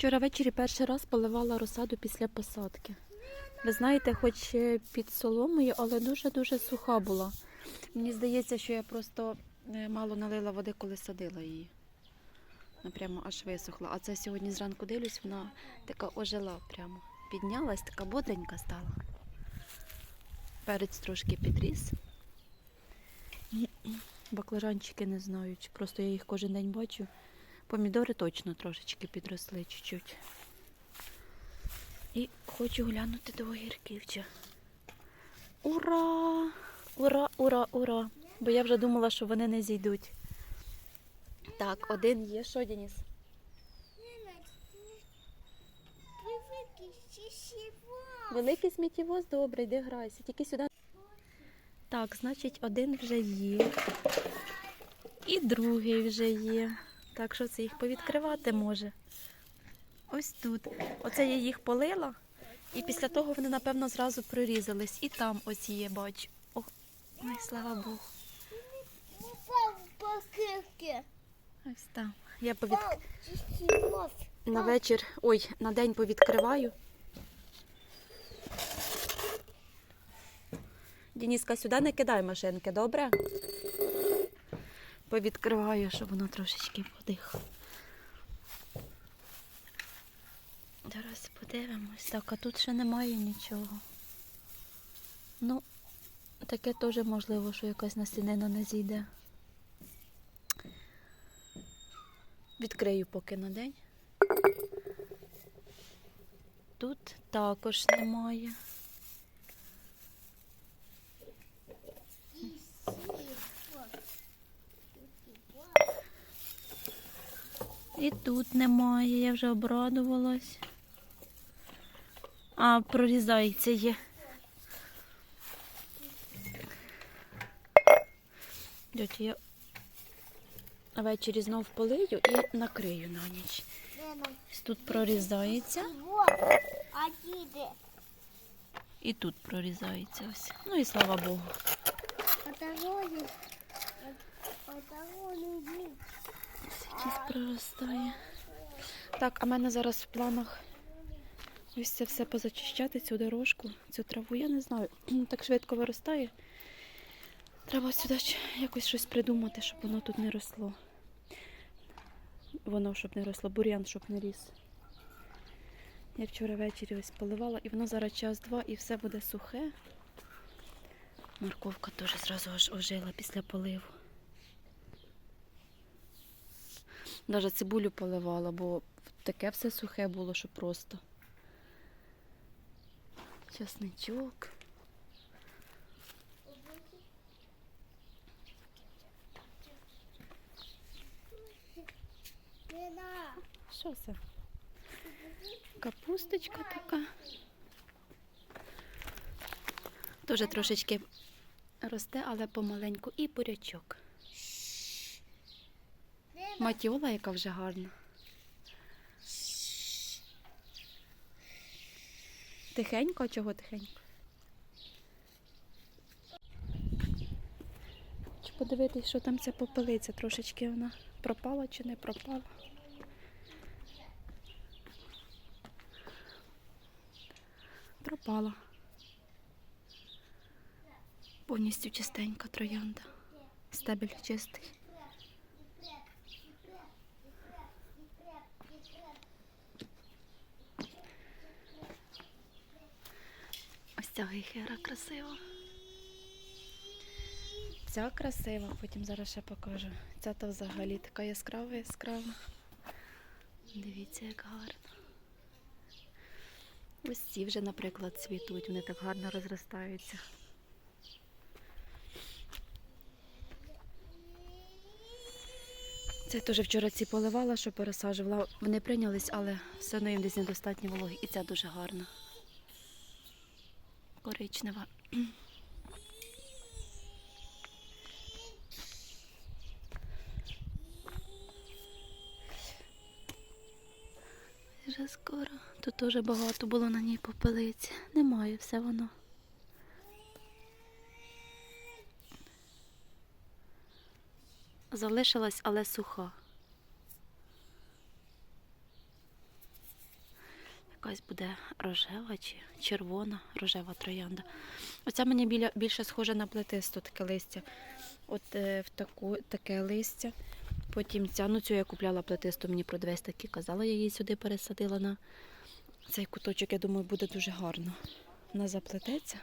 Вчора ввечері перший раз поливала розсаду після посадки. Ви знаєте, хоч е, під соломою, але дуже-дуже суха була. Мені здається, що я просто е, мало налила води, коли садила її. Вона прямо аж висохла. А це сьогодні зранку дивлюсь, вона така ожила прямо. Піднялась, така бодренька стала. Перець трошки підріс. Баклажанчики не знаю, просто я їх кожен день бачу. Помідори точно трошечки підросли чуть-чуть. І хочу глянути до огірків. чи- Ура! Ура, ура, ура! Бо я вже думала, що вони не зійдуть. Так, один є. Що, Деніс? Великий сміттєвоз, добре, йди грайся. Тільки сюди. Так, значить, один вже є. І другий вже є. Так що це їх повідкривати може. Ось тут. Оце я їх полила. І після того вони, напевно, зразу прорізались. І там ось є, бачу. О, ой, слава Богу. Ось там. Я повід... на вечір, ой, на день повідкриваю. Дініска, сюди не кидай машинки, добре? Повідкриваю, щоб воно трошечки подихало. Зараз подивимось. Так, а тут ще немає нічого. Ну, таке теж можливо, що якась насінина не зійде. Відкрию поки на день. Тут також немає. І тут немає, я вже обрадувалась. А, прорізається є. Дядь, я ввечері знов полию і накрию на ніч. Тут прорізається і тут прорізається ось. Ну і слава Богу. Отогоні. Проростає. Так, а в мене зараз в планах ось це все позачищати, цю дорожку, цю траву. Я не знаю, так швидко виростає. Треба сюди якось щось придумати, щоб воно тут не росло. Воно щоб не росло, бур'ян, щоб не ріс. Я вчора ввечері ось поливала, і воно зараз час-два і все буде сухе. Морковка теж зразу аж ожила після поливу. Навіть цибулю поливала, бо таке все сухе було, що просто. Часничок. Що це? Капусточка така. Теж трошечки росте, але помаленьку. І бурячок. Матіола, яка вже гарна. Тихенько, чого тихенько? Хочу подивитись, що там ця попелиця. Трошечки вона пропала чи не пропала. Пропала. Повністю чистенька троянда. Стебель чистий. Ось ця гейхера красива. Ця красива, потім зараз ще покажу. Ця то взагалі така яскрава, яскрава. Дивіться, як гарно. Ось ці вже, наприклад, цвітуть, вони так гарно розростаються. Це теж вчора ці поливала, що пересаджувала. Вони прийнялись, але все одно їм десь недостатньо вологи. І ця дуже гарна. Коричнева. Вже скоро. Тут теж багато було на ній попелиці. Немає все воно. Залишилась, але суха. Якась буде рожева чи червона, рожева троянда. Оця мені біля, більше схожа на плетисто таке листя. От е, в таку, таке листя. Потім ця, ну цю я купляла плетисту, мені про 200 такі казала, я її сюди пересадила на цей куточок, я думаю, буде дуже гарно. Вона заплететься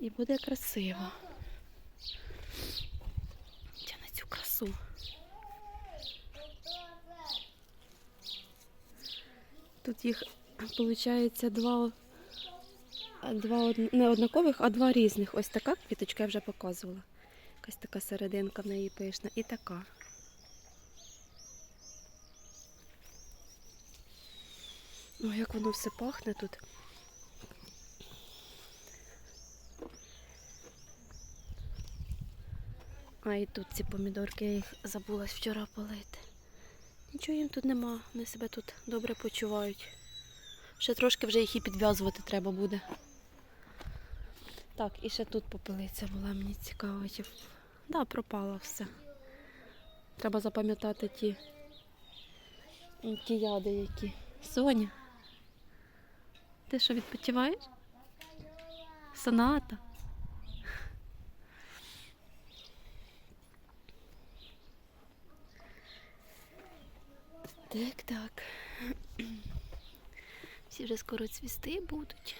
і буде красиво. Я на цю красу. Тут їх виходить два, два не однакових, а два різних. Ось така квіточка я вже показувала. Якась така серединка в неї пишна. І така. Ой, як воно все пахне тут. А і тут ці помідорки, я їх забулась вчора полити. Нічого їм тут нема, вони себе тут добре почувають. Ще трошки вже їх і підв'язувати треба буде. Так, і ще тут попелиця була, мені цікаво. Чи... Да, пропало все. Треба запам'ятати ті, ті яди, які. Соня. Ти що відпочиваєш? Соната. Так, так. Всі вже скоро цвісти будуть.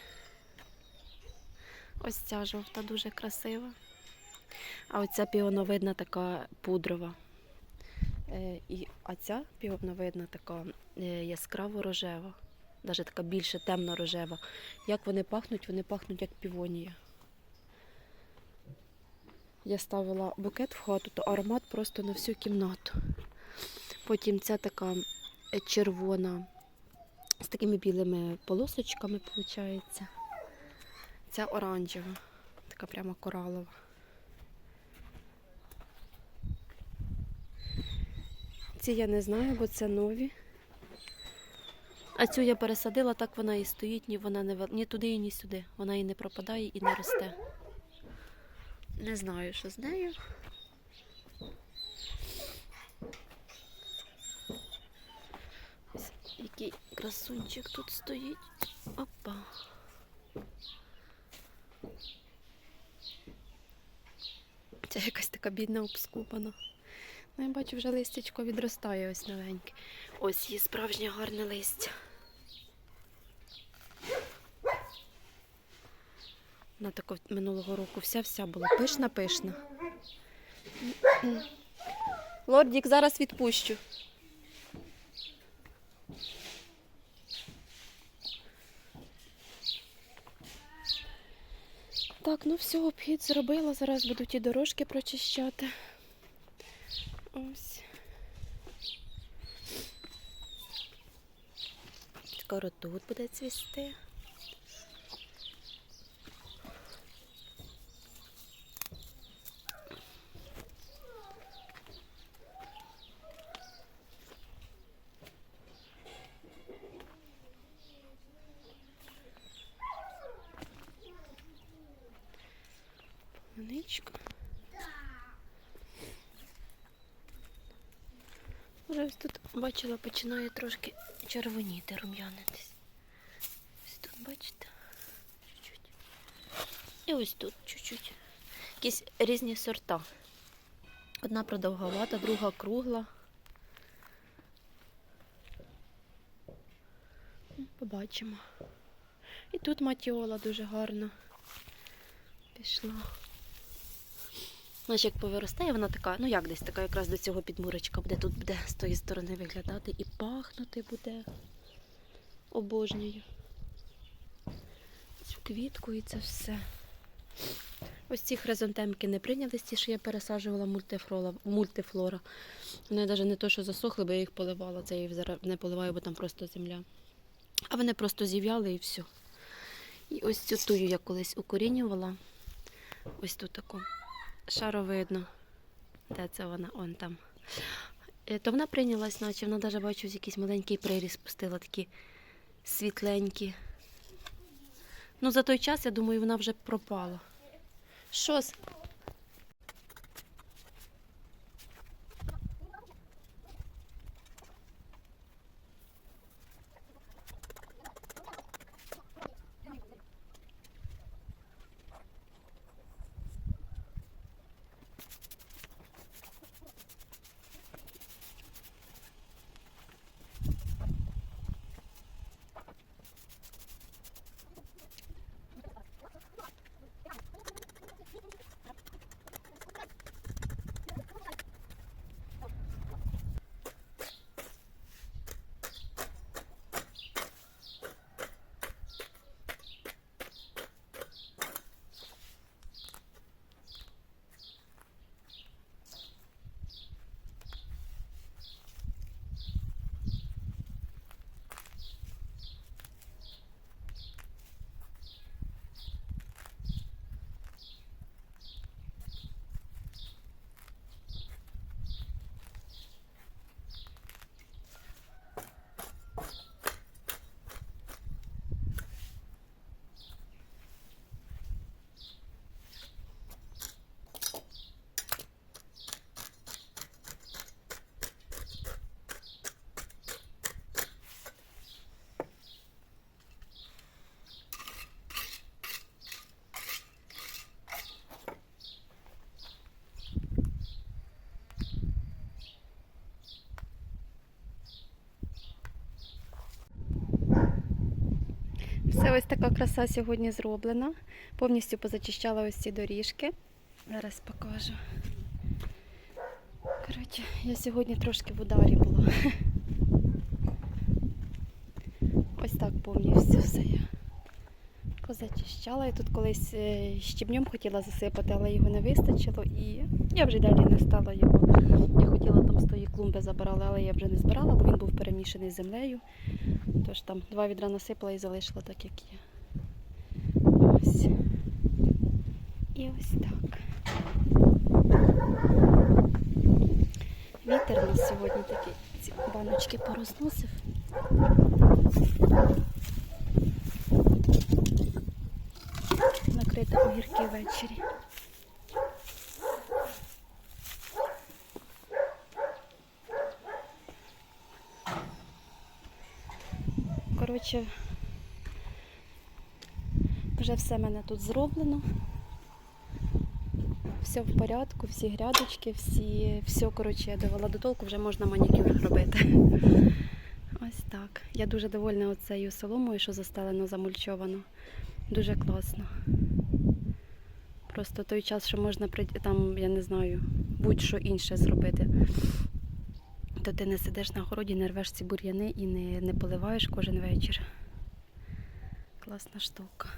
Ось ця жовта дуже красива. А оця піоновидна така пудрова. Е, і, а ця піоновидна така е, яскраво рожева. Навіть така більше темно-рожева. Як вони пахнуть? Вони пахнуть як півонія. Я ставила букет в хату, то аромат просто на всю кімнату. Потім ця така червона з такими білими полосочками, виходить. Ця оранжева, така прямо коралова. Ці я не знаю, бо це нові. А цю я пересадила, так вона і стоїть, ні вона не ні туди, ні сюди. Вона і не пропадає, і не росте. Не знаю, що з нею. Ось Який красунчик тут стоїть. Опа. Це якась така бідна обскупана. Ну, я бачу, вже листячко відростає ось новеньке. Ось є справжнє гарне листя. Вона тако минулого року вся-вся була пишна-пишна. Лордік, зараз відпущу. Так, ну все, обхід зробила. Зараз буду ті дорожки прочищати. Ось. Скоро тут буде цвісти. Полуничка. Вже ось тут бачила, починає трошки червоніти, рум'янитись. Ось тут, бачите? Чуть-чуть. І ось тут чуть-чуть. Якісь різні сорта. Одна продовговата, друга кругла. Ну, Побачимо. І тут матіола дуже гарна пішла. Значить, як повиростає, вона така, ну як десь така якраз до цього підмурочка буде. Тут буде з тої сторони виглядати і пахнути буде. Обожнюю. Цю квітку і це все. Ось ці хризантемки не прийнялись, ті, що я пересаджувала мультифлора. мультифлора. Вони навіть не то, що засохли, бо я їх поливала. Це я їх зараз не поливаю, бо там просто земля. А вони просто зів'яли і все. І ось цю тую я колись укорінювала. Ось тут таку шаровидно. Де це вона? Он там. Е, То вона прийнялась, наче вона навіть бачу, якийсь маленький приріс пустила такі світленькі. Ну, за той час, я думаю, вона вже пропала. Що? Все, ось така краса сьогодні зроблена. Повністю позачищала ось ці доріжки. Зараз покажу. Коротше, я сьогодні трошки в ударі була. Ось так повністю все я позачищала. Я тут колись е, щебнем хотіла засипати, але його не вистачило і я вже далі не стала його. Я хотіла там з тої клумби забирала, але я вже не збирала, бо він був перемішаний з землею. Тож там два відра насипала і залишила так, як є. Ось. І ось так. Вітер нас сьогодні такий ці баночки порозносив. Накрити огірки ввечері. Коротше, вже все в мене тут зроблено. Все в порядку, всі грядочки, всі, все, коротше, я довела до толку, вже можна манікюр робити. Ось так. Я дуже довольна оцею соломою, що застелено, замульчовано. Дуже класно. Просто той час, що можна там, я не знаю, будь-що інше зробити. То ти не сидиш на городі, не рвеш ці бур'яни і не, не поливаєш кожен вечір. Класна штука.